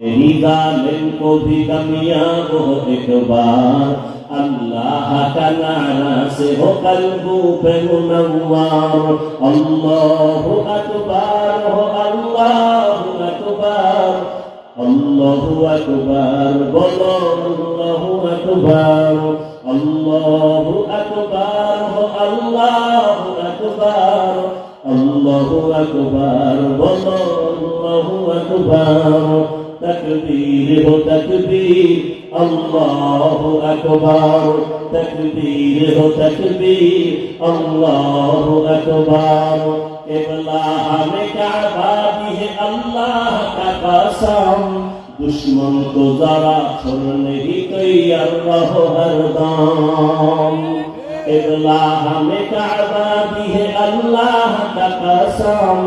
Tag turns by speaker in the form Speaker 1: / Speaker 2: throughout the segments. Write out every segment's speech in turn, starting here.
Speaker 1: तेरी जालिम को भी कामयाब हो एक बार अल्लाह का नारा से हो कल्बू पे मुनव्वर अल्लाह अकबर हो अल्लाह अकबर अल्लाह अकबर बोलो अल्लाह अकबर अल्लाह अकबर हो अल्लाह अकबर अल्लाह अकबर बोलो अल्लाह अकबर تكبير هو تكبير الله أكبر تكبير هو تكبير الله أكبر إبلاغ كعباده الله كقسم دشمن تو ذرا چھوڑنے ہی تیار رہو ہر دام केवला हमें काबा भी है, अल्लाह का कसम।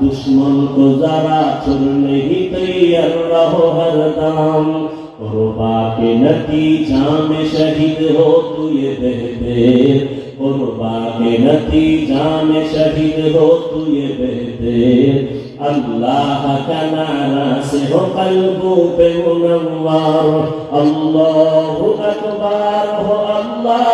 Speaker 1: दुश्मन को जरा छोड़ने ही तैयार रहो हरदम कुर्बा के नतीजा में शहीद हो तू ये बेहतर कुर्बा के नतीजा में शहीद हो तू ये बेहतर अल्लाह का नारा से हो कल्बों पे मुनव्वर। अल्लाह अकबर हो अल्लाह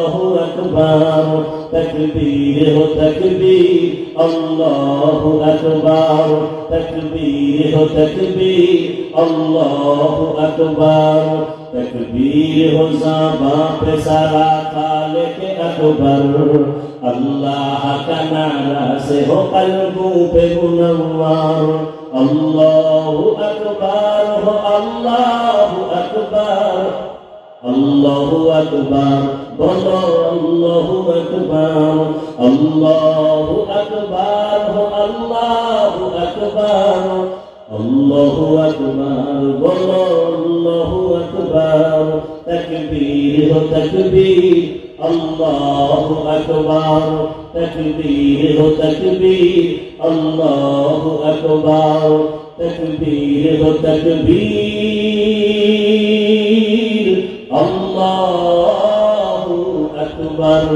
Speaker 1: আল্লাহু আকবার তাকবীর ও তাকবীর আল্লাহু আকবার তাকবীর ও তাকবীর আল্লাহু আকবার تکبیر ہو زباں پہ سارا خالق اکبر اللہ کا نعرہ سے ہو قلبوں پہ منور اللہ اکبر আল্লাহু আকবার বলো আল্লাহু আকবার আল্লাহু আকবার আল্লাহু আকবার আল্লাহু আকবার বলো আল্লাহু আকবার, তাকবীর হো তাকবীর, আল্লাহু আকবার, তাকবীর হো তাকবীর, আল্লাহু আকবার, তাকবীর হো তাকবীর। الله أكبر